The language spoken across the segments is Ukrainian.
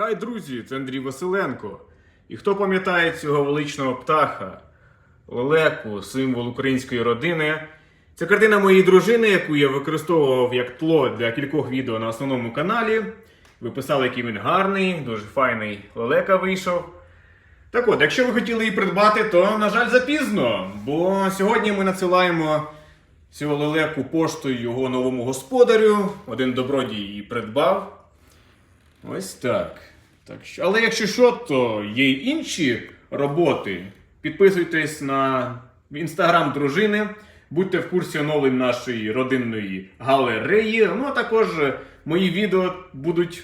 Хай, друзі, це Андрій Василенко. І хто пам'ятає цього величного птаха, лелеку, символ української родини. Це картина моєї дружини, яку я використовував як тло для кількох відео на основному каналі. Ви писали, який він гарний, дуже файний лелека вийшов. Так от, якщо ви хотіли її придбати, то, на жаль, запізно. Бо сьогодні ми надсилаємо цього лелеку поштою його новому господарю. Один добродій її придбав. Ось так. так що... Але якщо що, то є й інші роботи. Підписуйтесь на інстаграм дружини, будьте в курсі оновлень нашої родинної галереї. Ну а також мої відео будуть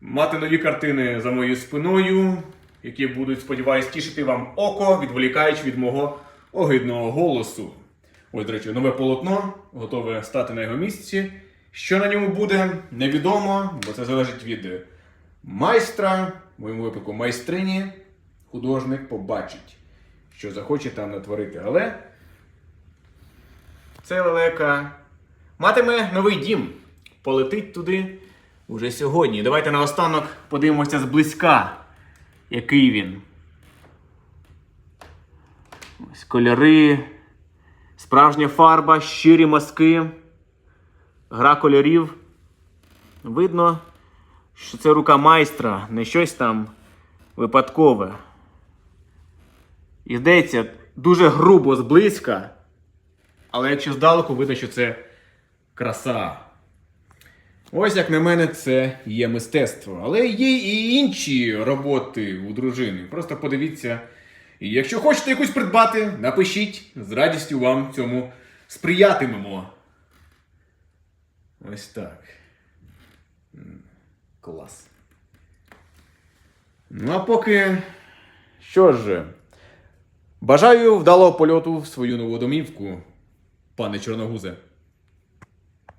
мати нові картини за моєю спиною, які будуть, сподіваюсь, тішити вам око, відволікаючи від мого огидного голосу. Ось, до речі, нове полотно готове стати на його місці. Що на ньому буде, невідомо, бо це залежить від майстра, в моєму випадку майстрині. Художник побачить, що захоче там натворити. Але це лелека матиме новий дім. Полетить туди уже сьогодні. Давайте наостанок подивимося зблизька, який він. Ось кольори, справжня фарба, щирі мазки, гра кольорів. Видно, що це рука майстра, не щось там випадкове. І здається, дуже грубо зблизька, але якщо здалеку, видно, що це краса. Ось як на мене, це є мистецтво. Але є і інші роботи у дружини. Просто подивіться. І якщо хочете якусь придбати, напишіть, з радістю вам цьому сприятимемо. Ось так. Клас. Ну а поки. Що ж, бажаю вдалого польоту в свою нову домівку, пане Чорногузе.